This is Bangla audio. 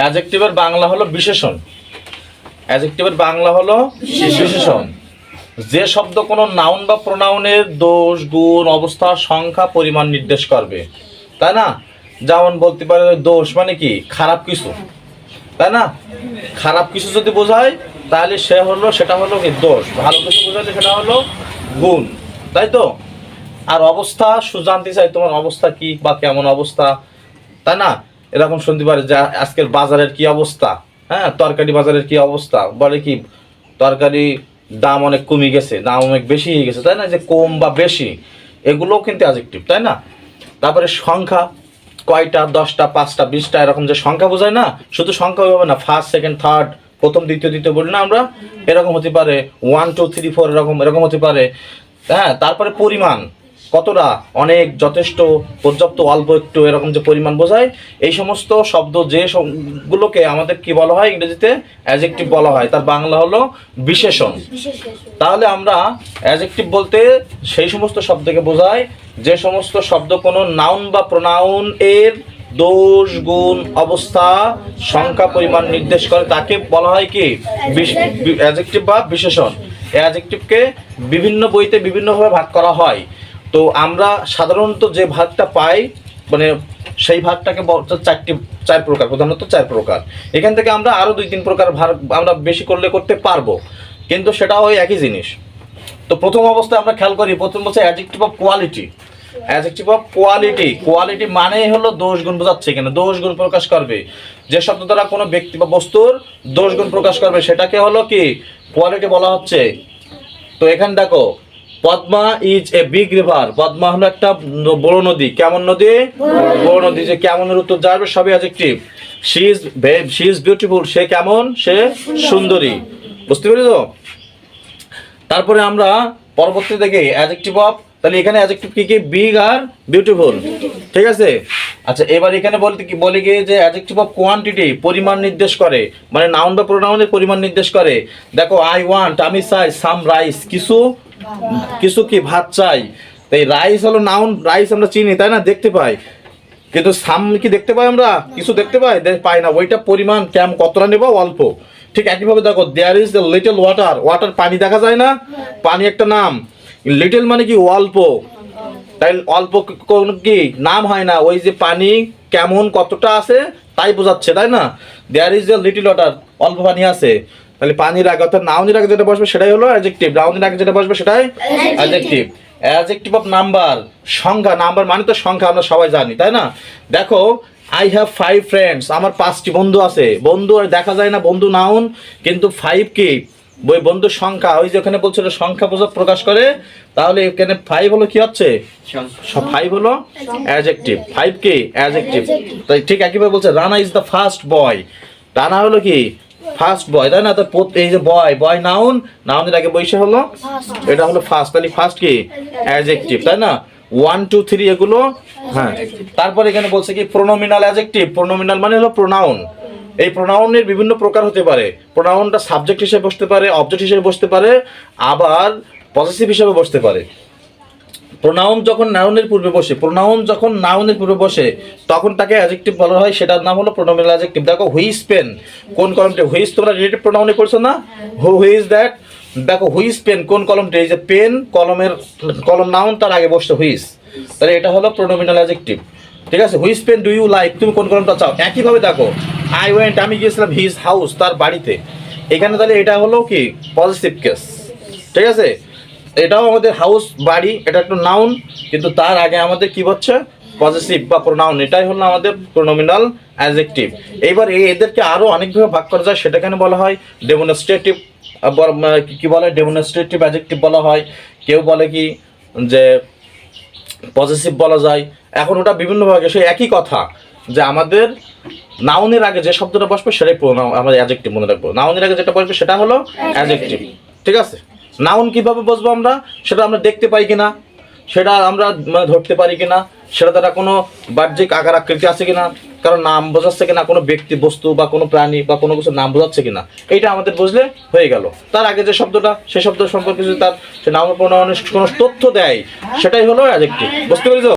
অ্যাজেক্টিভের বাংলা হলো বিশেষণ। অ্যাজেক্টিভের বাংলা হলো বিশেষণ। যে শব্দ কোনো নাউন বা প্রোনাউনের দোষ গুণ অবস্থা সংখ্যা পরিমাণ নির্দেশ করবে। তাই না? যেমন বলতে পারে দোষ মানে কি? খারাপ কিছু। তাই না? খারাপ কিছু যদি বোঝায় তাহলে সে হলো সেটা হলো কি? দোষ। ভালো কিছু বোঝালে সেটা হলো গুণ। তাই তো? আর অবস্থা সু- জানতে চাই তোমার অবস্থা কি বা কেমন অবস্থা? তাই না? এরকম শুনতে পারে যে আজকের বাজারের কি অবস্থা? হ্যাঁ তরকারি বাজারের কি অবস্থা? বলে কি, তরকারি দাম অনেক কমে গেছে, দাম অনেক বেশি হয়ে গেছে, তাই না? যে কম বা বেশি, এগুলোও কিন্তু অ্যাজেক্টিভ তাই না? তারপরে সংখ্যা, কয়টা, দশটা, পাঁচটা, বিশটা, এরকম যে সংখ্যা বোঝায় না? শুধু সংখ্যা হবে না ফার্স্ট সেকেন্ড থার্ড প্রথম, দ্বিতীয় দ্বিতীয় বলি না আমরা? এরকম হতে পারে ওয়ান টু থ্রি ফোর এরকম এরকম হতে পারে। হ্যাঁ তারপরে পরিমাণ কতটা অনেক যথেষ্ট পর্যাপ্ত অল্প একটু এরকম যে পরিমাণ বোঝায় এই সমস্ত শব্দ যে গুলোকে আমাদের কি বলা হয় ইংরেজিতে? অ্যাজেক্টিভ বলা হয়। তার বাংলা হলো বিশেষণ। তাহলে আমরা অ্যাজেক্টিভ বলতে সেই সমস্ত শব্দকে বোঝায় যে সমস্ত শব্দ কোনো নাউন বা প্রোনাউন এর দোষ গুণ অবস্থা সংখ্যা পরিমাণ নির্দেশ করে তাকে বলা হয় কি? অ্যাজেক্টিভ বা বিশেষণ। অ্যাজেক্টিভকে বিভিন্ন বইতে বিভিন্নভাবে ভাগ করা হয়। তো আমরা সাধারণত যে ভাগটা পাই মানে সেই ভাগটাকে চারটি, চার প্রকার, প্রধানত চার প্রকার। এখান থেকে আমরা আরও দুই, তিন প্রকার ভাগ আমরা বেশি করলে করতে পারব। কিন্তু সেটা ওই একই জিনিস। তো প্রথম অবস্থায় আমরা খেয়াল করি, প্রথম বলছে adjective of quality adjective of quality quality মানে হলো দোষ গুণ বোঝাচ্ছে এখানে, দোষ গুণ প্রকাশ করবে। যে শব্দ দ্বারা কোনো ব্যক্তি বা বস্তুর দোষ গুণ প্রকাশ করবে, সেটাকে হলো কি? কোয়ালিটি বলা হচ্ছে। তো এখানে দেখো Padma is a big river Padma হলো একটা বড় নদী। কেমন নদী? বড় নদী। যে কেমনের উত্তর যাবে সবই adjective she is she is beautiful সে কেমন? সে সুন্দরী। বুঝতে পেরেছ? তারপরে আমরা পরবর্তী থেকে অ্যাডজেক্টিভ অফ তাহলে এখানে অ্যাডজেক্টিভ কি কি? বিগ আর বিউটিফুল ঠিক আছে? আচ্ছা এবার এখানে বলতে কি বলে গিয়ে যে অ্যাডজেক্টিভ অফ কোয়ান্টিটি পরিমাণ নির্দেশ করে। মানে নাউন বা প্রোনাউনের পরিমাণ নির্দেশ করে। দেখো আই ওয়ান্ট আমি চাই সাম রাইস কিছু কিছু কি ভাত চাই? তাই রাইস হলো নাউন রাইস আমরা চিনি, তাই না? দেখতে পাই। কিন্তু সাম কি দেখতে পাই আমরা? কিছু দেখতে পাই? পাই না। ওইটা পরিমাণ কেমন কতটা নেব? অল্প। ঠিক একইভাবে দেখো there is the little water water পানি দেখা যায় না? পানি একটা নাম। লিটল মানে কি? অল্প। তাই অল্প কোন কি? নাম হয় না। ওই যে পানি কেমন কতটা আছে, তাই বোঝাচ্ছে, তাই না? There is the little water অল্প পানি আছে। তাহলে পানির আগে অর্থাৎ নাউনের আগে যেটা বসবে সেটাই হলো অ্যাডজেক্টিভ নাউনের আগে যেটা বসবে সেটাই অ্যাডজেক্টিভ অ্যাডজেক্টিভ অফ নাম্বার সংখ্যা নাম্বার মানে তো সংখ্যা আমরা সবাই জানি তাই না? দেখো আই হ্যাভ ফাইভ ফ্রেন্ডস আমার পাঁচটি বন্ধু আছে। বন্ধু আর দেখা যায় না বন্ধু নাউন কিন্তু ফাইভ কি? বই বন্ধুর সংখ্যা ওই যে ওখানে বলছিল সংখ্যা বোঝা প্রকাশ করে তাহলে এখানে ফাইভ হলো কি হচ্ছে? ফাইভ হলো অ্যাডজেক্টিভ ফাইভ কি? অ্যাডজেক্টিভ তাই ঠিক একইভাবে বলছে Rana is the first boy Rana হলো কি? ফার্স্ট বয় তাই না? তো এই যে বয় বয় নাউন নাউনের আগে বৈশে হলো? এটা হলো ফার্স্ট তাহলে ফার্স্ট কি? অ্যাডজেক্টিভ তাই না? ওয়ান টু থ্রি এগুলো হ্যাঁ। তারপর এখানে বলছে কি প্রোনোমিনাল অ্যাডজেক্টিভ প্রোনোমিনাল মানে হলো প্রোনাউন এই প্রোনাউনের বিভিন্ন প্রকার হতে পারে। প্রোনাউনটা সাবজেক্ট হিসেবে বসতে পারে অবজেক্ট হিসেবে বসতে পারে আবার পজিটিভ হিসেবে বসতে পারে। প্রোনাউন যখন নাউনের পূর্বে বসে প্রোনাউন যখন নাউনের পূর্বে বসে তখন তাকে অ্যাডজেক্টিভ বলা হয় সেটার নাম হলো প্রোনোমিনাল অ্যাডজেক্টিভ দেখো হুইস পেন কোন কলমটি? হুইস তোমরা রিলেটিভ প্রোনাউনে করছ না? হু হুইজ দ্যাট দেখো হুইস পেন কোন কলমটি? এই যে পেন কলমের কলম নাউন তার আগে বসছে হুইস তাহলে এটা হলো প্রোনোমিনাল অ্যাডজেক্টিভ ঠিক আছে? হুইস পেন ডু ইউ লাইক তুমি কোন কলমটা চাও? একইভাবে দেখো আই ওয়েন্ট আমি গিয়েছিলাম হিজ হাউস তার বাড়িতে। এখানে তাহলে এটা হলো কি? পজিটিভ কেস ঠিক আছে? এটাও আমাদের হাউস বাড়ি এটা একটু নাউন কিন্তু তার আগে আমাদের কি হচ্ছে? পজিটিভ বা প্রোনাউন এটাই হলো আমাদের প্রোনোমিনাল অ্যাডজেক্টিভ এইবার এই এদেরকে আরও অনেকভাবে ভাগ করা যায় সেটা কেন বলা হয়? ডেমনস্ট্রেটিভ কি বলে? ডেমনস্ট্রেটিভ অ্যাডজেক্টিভ বলা হয়। কেউ বলে কি যে পজিটিভ বলা যায়। এখন ওটা বিভিন্ন ভাগে সেই একই কথা যে আমাদের নাউনের আগে যে শব্দটা বসবে সেটাই আমরা অ্যাডজেক্টিভ মনে রাখব। নাউনের আগে যেটা বসবে সেটা হলো অ্যাডজেক্টিভ ঠিক আছে? নাউন কীভাবে বসবো আমরা? সেটা আমরা দেখতে পাই কিনা? সেটা আমরা মানে ধরতে পারি কিনা? সেটা তারা কোনো বাহ্যিক আকার আকৃতি আছে কিনা? কারণ নাম বোঝাচ্ছে কিনা? কোনো ব্যক্তি, বস্তু বা কোনো প্রাণী বা কোনো কিছু নাম বোঝাচ্ছে কিনা? এইটা আমাদের বুঝলে হয়ে গেল। তার আগে যে শব্দটা, সে শব্দ সম্পর্কে যদি তার, সে নাম কোনো তথ্য দেয়, সেটাই হলো অ্যাজেক্টিভ বুঝতে পেরেছ?